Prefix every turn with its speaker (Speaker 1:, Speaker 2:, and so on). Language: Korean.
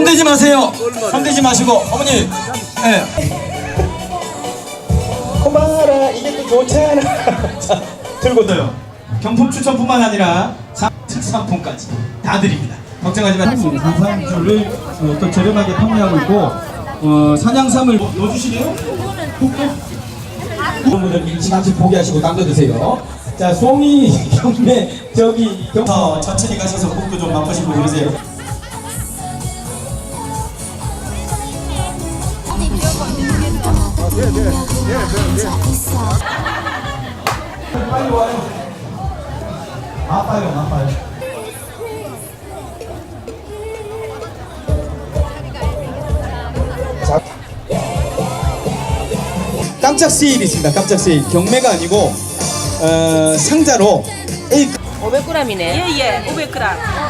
Speaker 1: 손대지 마세요. 손대지 마시고 어머니. 예. 고마워라 이게 또 좋잖아. 자 들고 둬요. 경품 추천뿐만 아니라 자, 특상품까지 다 드립니다. 걱정하지 마세요. 산삼주를 어, 또 저렴하게 판매하고 있고 어, 산양삼을 뭐, 넣어주시네요. 여러분들 일찌감치 포기하시고 담궈 드세요. 자, 송이 경매 저기 경... 어, 천천히 가셔서 국도 좀 맛보시고 그러세요. 빨리 와요. 아파요, 아파요. 자, 깜짝 세일이 있습니다. 깜짝 세일. 경매가 아니고 어, 상자로 A
Speaker 2: 500g이네.
Speaker 3: 예 예 500g